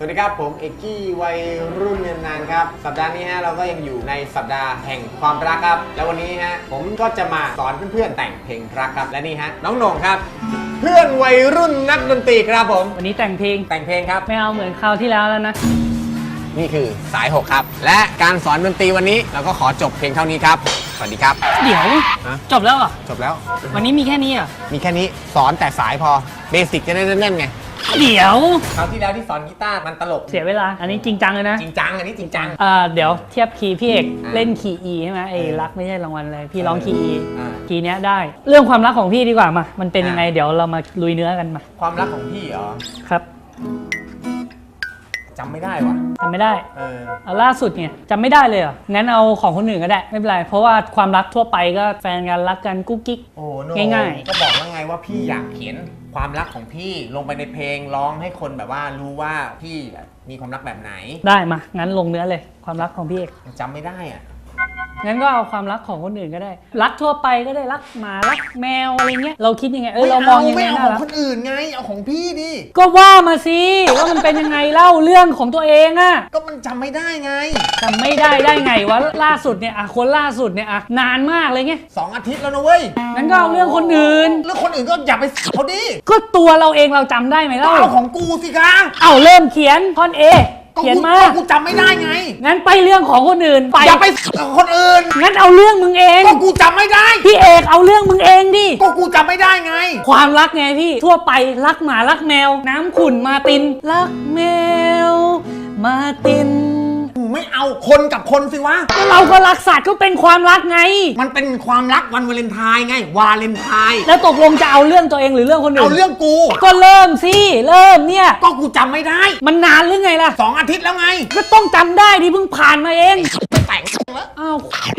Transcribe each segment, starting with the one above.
ครับ ผมเอกกี้วัยรุ่นเนินนานครับ สัปดาห์นี้ฮะเราก็ยังอยู่ในสัปดาห์แห่งความรักครับ แล้ววันนี้ฮะผมก็จะมาสอนเพื่อนๆแต่งเพลงรักครับ และนี่ฮะน้องโหน่งครับ เพื่อนวัยรุ่นนักดนตรีครับผม วันนี้แต่งเพลง แต่งเพลงครับ ไม่เอาเหมือนคราวที่แล้วแล้วนะ นี่คือสาย6ครับ และการสอนดนตรีวันนี้เราก็ขอจบเพียงเท่านี้ครับ สวัสดีครับ เดี๋ยว ฮะ จบแล้วเหรอจบแล้ว วันนี้มีแค่นี้เหรอะ มีแค่นี้สอนแต่สายพอเบสิกจะได้แน่นๆไง เดี๋ยวคราวที่แล้วที่สอนกีตาร์มันตลก เสียเวลา อันนี้จริงจังเลยนะจริงจังอันนี้จริงจัง อ่าเดี๋ยวเทียบคีย์พี่เอกอ่าเล่นคีย์ E ใช่ไหมไอ้เออรักไม่ใช่รางวัลอะไรพี่ร้องคีย์ E อ่า คีย์เนี้ยได้ เรื่องความรักของพี่ดีกว่ามา มันเป็นยังไงอ่าเดี๋ยวเรามาลุยเนื้อกันมาความรักของพี่เหรอครับจำไม่ได้ว่ะจำไม่ได้เออเอาล่าสุดเนี่ยจำไม่ได้เลยเหรองั้นเอาของคนอื่นก็ได้ไม่เป็นไรเพราะว่าความรักทั่วไปก็แฟนกันรักกันกุ๊กกิ๊ก โอ้โนง่ายๆ ก็บอกแล้วไงว่าพี่อยากเขียน ความรักของพี่ลงไปในเพลงร้องให้คนแบบว่ารู้ว่าพี่มีความรักแบบไหนได้มางั้นลงเนื้อเลย ความรักของพี่เอกจำไม่ได้อะ งั้นก็เอาความรักของคนอื่นก็ได้ รักทั่วไปก็ได้รักหมารักแมวอะไรเงี้ยเราคิดยังไงเออเรามองยังไงไม่เอาน่าของรักคนอื่นไงเอาของพี่ดิก็ว่ามาสิว่ามันเป็นยังไงเล่าเรื่องของตัวเองอะก็มันจำไม่ได้ไงจำไม่ได้ได้ไงวะล่าสุดเนี่ยอะคนล่าสุดเนี่ยอะนานมากเลยไงสองอาทิตย์แล้วนะเว้ยงั้นก็เอาเรื่องคนอื่นเรื่องคนอื่นก็อย่าไปเขาดิก็ตัวเราเองเราจำได้ไหมก็เล่าเอาของกูสิคะเอาเริ่มเขียนท่อนเอ ก็เขียนกูมา ก็กูจำไม่ได้ไง งั้นไปเรื่องของคนอื่นไปอย่าไปกับคนอื่น งั้นเอาเรื่องมึงเอง ก็กูจำไม่ได้ พี่เอกเอาเรื่องมึงเองดิ ก็กูจำไม่ได้ไง ความรักไงพี่ ทั่วไปรักหมารักแมว น้ำขุ่นมาติน รักแมว มาตินไม่เอา คนกับคนสิวะ ก็เราก็รักสัตว์ก็เป็นความรักไง มันเป็นความรักวันวาเลนไทน์ไง วาเลนไทน์แล้วตกลงจะเอาเรื่องตัวเองหรือเรื่องคนอื่นเอาเรื่องกู ก็เริ่มสิเริ่มเนี่ย ก็กูจำไม่ได้มันนานหรือไงล่ะ สองอาทิตย์แล้วไงก็ต้องจำได้ที่เพิ่งผ่านมาเองไปแต่งแล้วอ้าว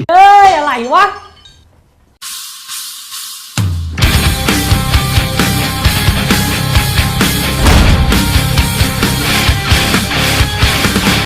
เอ้ยอะไรวะ